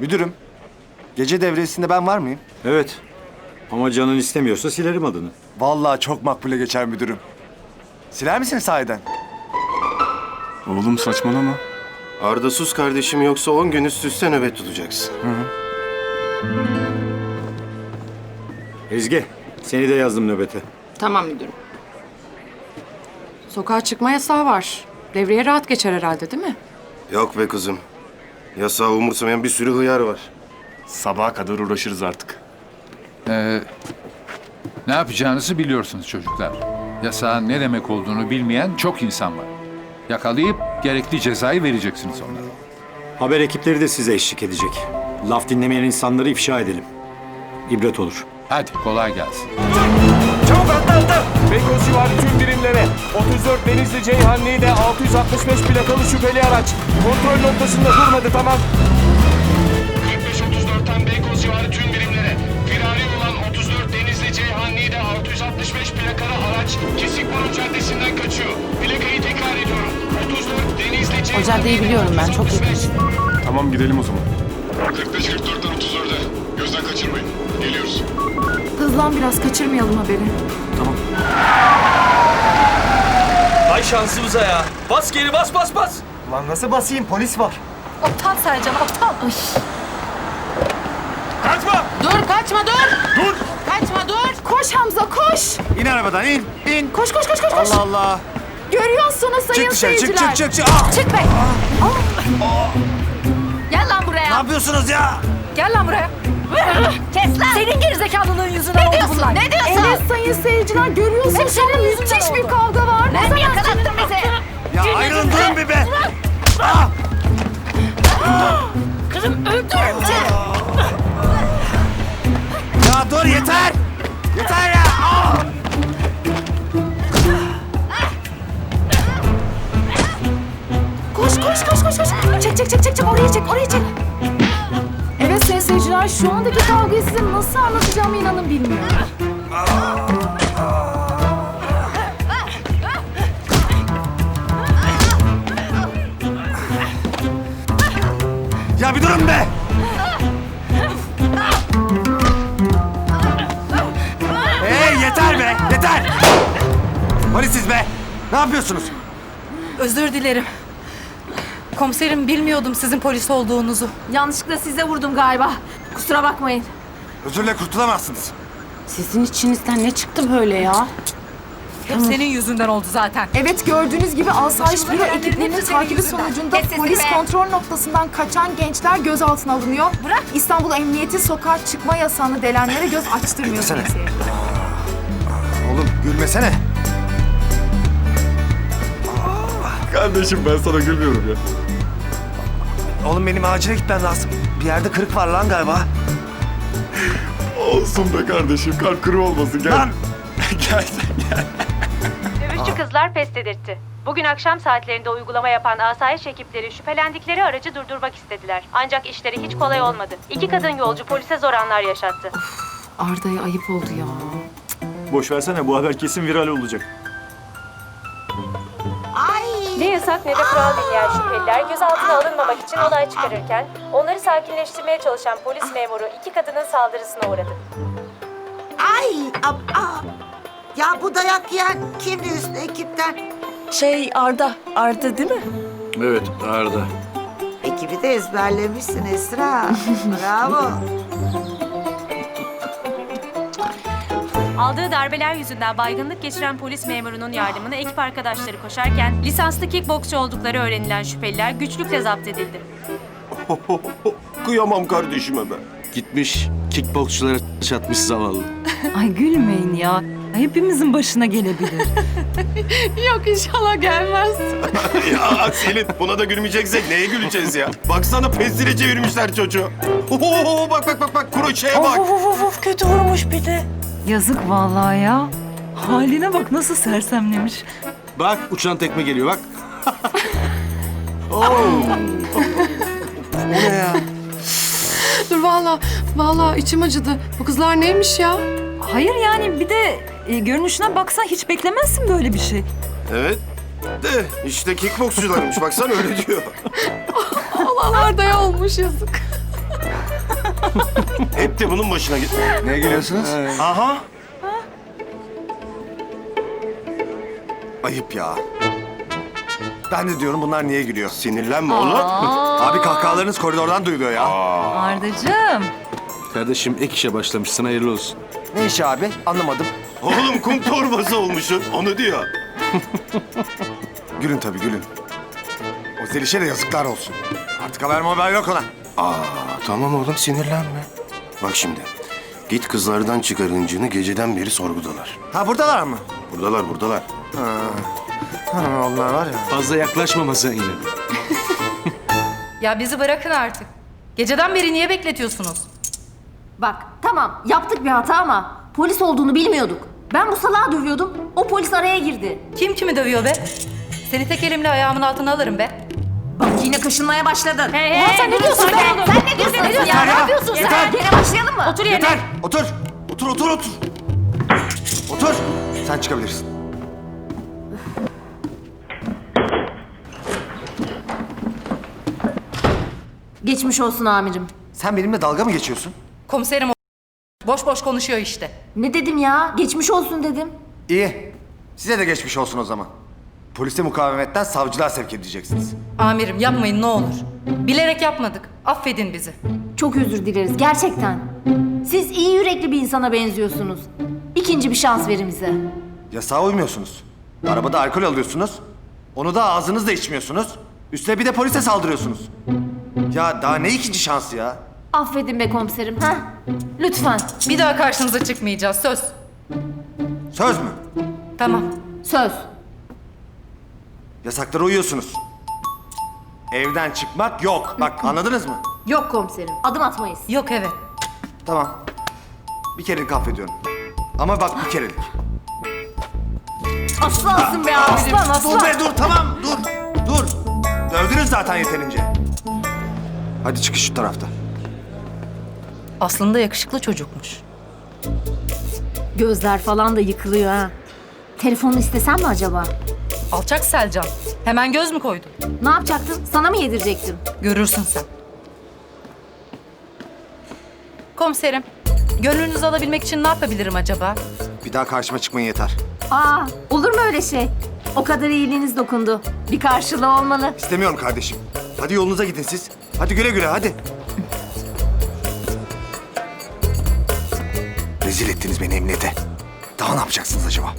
Müdürüm, gece devresinde ben var mıyım? Evet. Ama canın istemiyorsa silerim adını. Vallahi çok makbule geçer müdürüm. Siler misin sahiden? Oğlum saçmalama. Arda sus kardeşim yoksa 10 gün üst üste nöbet tutacaksın. Ezgi, seni de yazdım nöbete. Tamam müdürüm. Sokağa çıkma yasağı var. Devreye rahat geçer herhalde değil mi? Yok be kızım. Yasağı umursamayan bir sürü hıyar var. Sabaha kadar uğraşırız artık. Ee, ne yapacağınızı biliyorsunuz çocuklar. Yasağın ne demek olduğunu bilmeyen çok insan var. Yakalayıp gerekli cezayı vereceksiniz onlara. Haber ekipleri de size eşlik edecek. Laf dinlemeyen insanları ifşa edelim. İbret olur. Hadi kolay gelsin. Çabuk atla atla. Beykoz civarı tüm birimlere. 34 Denizli Ceyhan Niğde 665 plakalı şüpheli araç. Kontrol noktasında durmadı tamam. 45-34'ten Beykoz civarı tüm birimlere. Firari olan 34 Denizli Ceyhan Niğde 665 plakalı araç Kesikburun Caddesi'nden kaçıyor. Plakayı tekrar ediyorum. 34 Denizli Ceyhan O caddeyi biliyorum ben, çok yakın. Tamam gidelim o zaman. 45-44'ten 34'e. Gözden kaçırmayın. Geliyoruz. Hızlan biraz kaçırmayalım haberi. Ay şansımıza ya. Bas geri bas bas bas. Lan nasıl basayım? Polis var. Aptal Sercan aptal. Kaçma. Dur kaçma dur. Dur. Kaçma dur. Koş Hamza koş. İn arabadan in, in. Koş koş koş koş. koş. Allah Allah. Görüyorsunuz sayın Çık dışarı, çık seyirciler. çık çık çık. Ah! Çık be. Gel lan buraya. Ne yapıyorsunuz ya? Gel lan buraya. Kes lan. Senin gerizekalılığın yüzünden oldu bunlar. Ne diyorsun? Evet sayın seyirciler görüyorsunuz. Senin müthiş bir kavga var. Ben mi yakalattın bizi? Ya ayrılın durun bir be. Kızım öldürürüm seni. Ya dur yeter. Yeter ya. Ah! Koş koş koş koş koş. Çek çek çek çek çek oraya çek oraya çek. Seyirciler şu andaki kavgayı size nasıl anlatacağımı inanın bilmiyorum. Ya bir durun be. Hey yeter be, yeter. Polisiz be. Ne yapıyorsunuz? Özür dilerim. Komiserim bilmiyordum sizin polis olduğunuzu. Yanlışlıkla size vurdum galiba. Kusura bakmayın. Özürle kurtulamazsınız. Sizin içinizden ne çıktı böyle ya? Hep senin yüzünden oldu zaten. Evet gördüğünüz gibi asayiş büro ekiplerinin takibi sonucunda Kes sesini polis be. kontrol noktasından kaçan gençler gözaltına alınıyor. Bırak. İstanbul Emniyeti sokağa çıkma yasağını delenlere göz açtırmıyor. Seyirciler. Oğlum gülmesene. Kardeşim ben sana gülmüyorum ya. Oğlum benim acile gitmem lazım. Bir yerde kırık var lan galiba. Olsun be kardeşim kalp kırığı olmasın gel. Lan! gel sen gel. Dövüşçü kızlar pes dedirtti. Bugün akşam saatlerinde uygulama yapan asayiş ekipleri şüphelendikleri aracı durdurmak istediler. Ancak işleri hiç kolay olmadı. İki kadın yolcu polise zor anlar yaşattı. Arda'ya ayıp oldu ya. Boş versene bu haber kesin viral olacak. Yasak ne de kural dinleyen şüpheliler gözaltına alınmamak için olay çıkarırken onları sakinleştirmeye çalışan polis memuru iki kadının saldırısına uğradı. Ay, ab, aa. Ya bu dayak yiyen kimdi üstü ekipten? Şey Arda, Arda değil mi? Evet Arda. Ekibi de ezberlemişsin Esra. Bravo. Aldığı darbeler yüzünden baygınlık geçiren polis memurunun yardımına ekip arkadaşları koşarken lisanslı kickboksçu oldukları öğrenilen şüpheliler güçlükle zapt edildi. Kıyamam kardeşime ben. Gitmiş kickboksçulara çatmış zavallı. Ay gülmeyin ya. Hepimizin başına gelebilir. Yok inşallah gelmez. ya Selin buna da gülmeyeceksek neye güleceğiz ya? Baksana pestile çevirmişler çocuğu. Oho, bak bak bak bak kuru şeye bak. of of of kötü vurmuş bir de. Yazık vallahi ya. Haline bak nasıl sersemlemiş. Bak uçan tekme geliyor bak. Dur valla valla içim acıdı. Bu kızlar neymiş ya? Hayır yani bir de e, görünüşüne baksan hiç beklemezsin böyle bir şey. Evet. De işte kickboksçularmış baksana öyle diyor. Allah Arda'ya olmuş yazık. De bunun başına git. Neye gülüyorsunuz? Aha. Ayıp ya. Ben de diyorum bunlar niye gülüyor? Sinirlenme oğlum. Abi kahkahalarınız koridordan duyuluyor ya. Ardacığım. Kardeşim ek işe başlamışsın hayırlı olsun. Ne işi abi? Anlamadım. Oğlum kum torbası olmuşsun. Onu diyor. Gülün tabii gülün. O Zeliş'e de yazıklar olsun. Artık haber haber yok ona. Aa, tamam oğlum sinirlenme. Bak şimdi. Git kızlardan çıkar hıncını geceden beri sorgudalar. Ha buradalar mı? Buradalar buradalar. Ha, onlar var ya. Fazla yaklaşmaması yine. Ya bizi bırakın artık. Geceden beri niye bekletiyorsunuz? Bak tamam yaptık bir hata ama polis olduğunu bilmiyorduk. Ben bu salağı dövüyordum. O polis araya girdi. Kim kimi dövüyor be? Seni tek elimle ayağımın altına alırım be. Bak yine kaşınmaya başladın. Hey, Oha, hey, sen ne diyorsun be? Sen Otur yerine. Yeter. Otur. Otur otur otur. Otur. Sen çıkabilirsin. Geçmiş olsun amirim. Sen benimle dalga mı geçiyorsun? Komiserim o- boş boş konuşuyor işte. Ne dedim ya? Geçmiş olsun dedim. İyi. Size de geçmiş olsun o zaman. Polise mukavemetten savcılığa sevk edeceksiniz. Amirim yapmayın ne olur. Bilerek yapmadık. Affedin bizi. Çok özür dileriz gerçekten. Siz iyi yürekli bir insana benziyorsunuz. İkinci bir şans verin bize. Yasağa uymuyorsunuz. Arabada alkol alıyorsunuz. Onu da ağzınızla içmiyorsunuz. Üstüne bir de polise saldırıyorsunuz. Ya daha ne ikinci şansı ya? Affedin be komiserim. ha? Lütfen. Bir daha karşınıza çıkmayacağız söz. Söz mü? Tamam. Söz. Yasaklara uyuyorsunuz. Evden çıkmak yok. Bak anladınız mı? Yok komiserim. Adım atmayız. Yok evet. Tamam. Bir kerelik affediyorum. Ama bak bir kerelik. Aslansın be. Aslan aslan. Dur be dur tamam dur. Dur. Dövdünüz zaten yeterince. Hadi çıkış şu tarafta. Aslında yakışıklı çocukmuş. Gözler falan da yıkılıyor ha. Telefonu istesem mi acaba? Alçak Selcan. Hemen göz mü koydun? Ne yapacaktın? Sana mı yedirecektim? Görürsün sen. Komiserim, gönlünüzü alabilmek için ne yapabilirim acaba? Bir daha karşıma çıkmayın yeter. Aa, olur mu öyle şey? O kadar iyiliğiniz dokundu. Bir karşılığı olmalı. İstemiyorum kardeşim. Hadi yolunuza gidin siz. Hadi güle güle hadi. Rezil ettiniz beni emniyete. Daha ne yapacaksınız acaba?